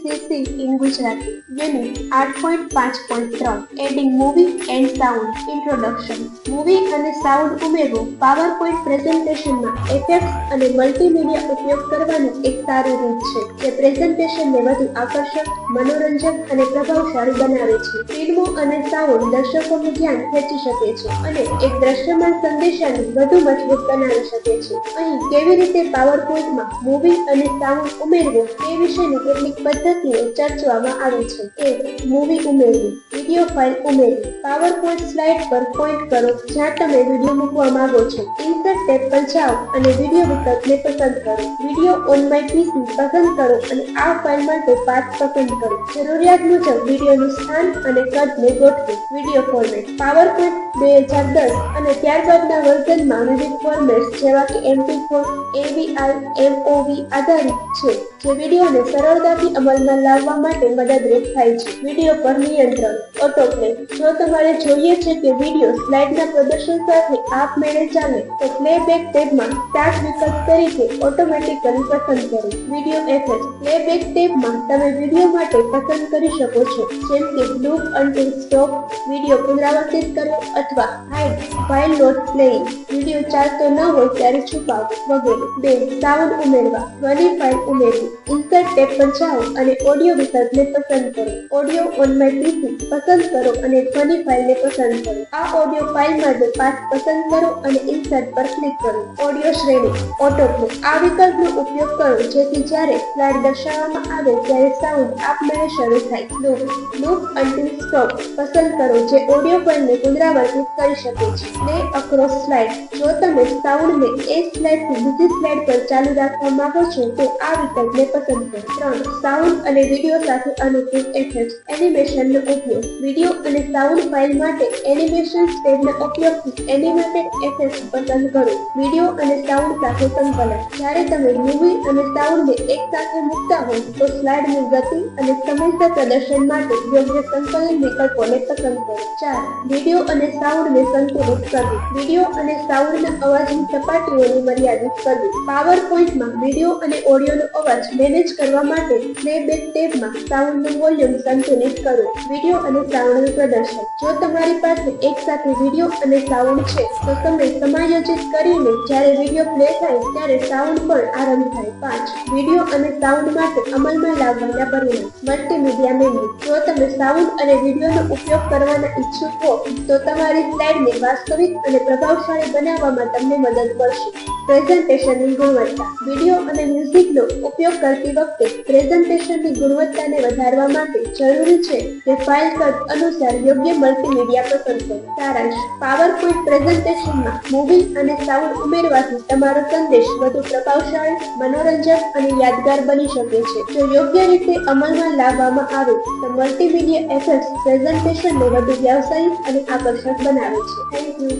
એનસીસીસી in Gujarati unit આઠ point પાંચ point ત્રણ, adding movie and sound introduction. Movie અને સાઉન્ડ ઉમેરવો પાવર પોઈન્ટ પ્રેઝન્ટેશનમાં ઇફેક્ટ્સ અને મલ્ટીમીડિયા ઉપયોગ કરવાની એક સારી રીત છે, જે પ્રેઝન્ટેશનને વધુ આકર્ષક, મનોરંજક અને પ્રભાવશાળી બનાવે છે. ફિલ્મો અને સાઉન્ડ દર્શકોનું ધ્યાન ખેંચી શકે છે અને એક દ્રશ્યમાન સંદેશાને વધુ મજબૂત બનાવી શકે છે. અહીં કેવી રીતે પાવર પોઈન્ટમાં મૂવી અને સાઉન્ડ ઉમેરવો, તે વિશેની કેટલીક પદ્ધતિઓ ચર્ચવામાં આવી છે. એક મૂવી ઉમેરવી વીડિયો ફાઇલ ઉમેરવી પાવર પોઈન્ટ સ્લાઇડ પર પોઈન્ટ કરો, જ્યાં તમે વીડિયો મૂકવા માંગો છો. ઇન્સર્ટ ટેબ પર જાઓ અને વીડિયો વિકલ્પને પસંદ કરો. વીડિયો ઓન માય પીસી પસંદ કરો અને આ ફાઇલ માટે પાથ પસંદ કરો. જરૂરિયાત મુજબ વિડીયોનું સ્થાન અને કદને ગોઠવો. વીડિયો ફોર્મેટ પાવર પોઈન્ટ બે હજાર દસ અને ત્યારબાદના વર્ઝનમાં વિવિધ ફોર્મેટ્સ જેવા કે એમપી ફોર એવીઆઈ એમઓવી આધારિત છે, જે વિડીયોને સરળતાથી અમલમાં લાવવા માટે મદદરૂપ થાય છે. વીડિયો પર નિયંત્રણ ઓટોપ્લે જો તમારે જોઈએ છે કે વીડિયો સ્લાઇડના પ્રદર્શન સાથે આપમેળે ચાલે, તો પ્લેબેક ટેબમાં સ્ટાર્ટ વિકલ્પ તરીકે ઓટોમેટિકલી પસંદ કરો. વીડિયો એફેક્ટ પ્લેબેક ટેબમાં તમે વીડિયો માટે પસંદ કરી શકો છો. જેમ કે લૂપ અનટિલ સ્ટોપ વીડિયો પુનરાવર્તિત કરો અથવા hide file not playing. Video ચાલતો ન હોય ત્યારે છુપાવો, વગેરે. બે સાઉન્ડ ઉમેરવા ધ્વનિ ફાઇલ ઉમેરવી. ઇન્સર્ટ ટેબ પર જાઓ અને ઓડિયો વિકલ્પને પસંદ કરો. ઓડિયો ઓન માય પીસી પસંદ કરો અને ધ્વનિ ફાઇલને પસંદ કરો. આ ઓડિયો ફાઇલમાં જે પાથ પસંદ કરો અને ઇન્સર્ટ પર ક્લિક કરો. ઓડિયો શ્રેણી ઓટોપ્લે આ વિકલ્પનો ઉપયોગ કરો જેથી જ્યારે સ્લાઇડ દર્શાવવામાં આવે ત્યારે સાઉન્ડ આપમેળે શરૂ થાય. લૂપ લૂપ અનટિલ સ્ટોપ પસંદ કરો જે ઓડિયો ફાઇલને પુનરાવર્તિત કરી શકે છે. પ્લે અક્રોસ સ્લાઇડ જો તમે સાઉન્ડને એક સ્લાઇડથી બીજી સ્લાઇડ પર ચાલુ રાખવા માંગો છો તો આ વિકલ્પને પસંદ કરો. ત્રણ સાઉન્ડ અને વીડિયો સાથે અનુકૂળ એફેક્ટ એનિમેશનનો ઉપયોગ. વીડિયો અને સાઉન્ડ ફાઇલ માટે એનિમેશન સ્ટેપના ઉપયોગથી એનિમેટેડ એફેક્ટ પસંદ કરો. વીડિયો અને સાઉન્ડ સાથે સંકલન. જ્યારે તમે મૂવી અને સાઉન્ડને એકસાથે મૂકતા હો તો સ્લાઇડની ગતિ અને સમયસર પ્રદર્શન માટે યોગ્ય સંકલન વિકલ્પોને પસંદ કરો. ચાર વીડિયો અને સાઉન્ડને સંતુલિત કરવું. વીડિયો અને સાઉન્ડના અવાજની સપાટીઓને મર્યાદિત કરવી. પાવર પોઈન્ટમાં વીડિયો અને ઓડિયોનો અવાજ મેનેજ કરવા માટે પ્લેબેક ટેબમાં સાઉન્ડનું વોલ્યુમ સંતુલિત કરો. વીડિયો અને સાઉન્ડનું પ્રદર્શન. જો તમારી પાસે એકસાથે વીડિયો અને સાઉન્ડ છે, તો તમે સમાયોજિત કરીને જ્યારે વીડિયો પ્લે થાય ત્યારે સાઉન્ડ પણ આરંભ થાય. પાંચ, વીડિયો અને સાઉન્ડ માટે અમલમાં લાવવાના પરિણામ. મલ્ટીમીડિયા મેન્યુ જો તમે સાઉન્ડ અને વિડીયોનો ઉપયોગ કરવાના ઈચ્છુક હો, તો તમારી સ્લાઇડને વાસ્તવિક અને પ્રભાવશાળી બનાવવામાં તમને મદદ કરશે. પ્રેઝન્ટેશનની ગુણવત્તા. વીડિયો અને મ્યુઝિકનો ઉપયોગ કરતી વખતે પ્રેઝન્ટેશનની ગુણવત્તાને વધારવા માટે જરૂરી છે કે ફાઇલ કદ અનુસાર યોગ્ય મલ્ટીમીડિયા પસંદ કરો. સારાંશ પાવરપોઈન્ટ પ્રેઝન્ટેશનમાં મૂવી અને સાઉન્ડ ઉમેરવાથી તમારો સંદેશ વધુ પ્રભાવશાળી, મનોરંજક અને યાદગાર બની શકે છે. જો યોગ્ય રીતે અમલમાં લાવવામાં આવે, તો મલ્ટીમીડિયા એફેક્ટ્સ પ્રેઝન્ટેશનને વધુ વ્યાવસાયિક અને આકર્ષક બનાવે છે. Thank you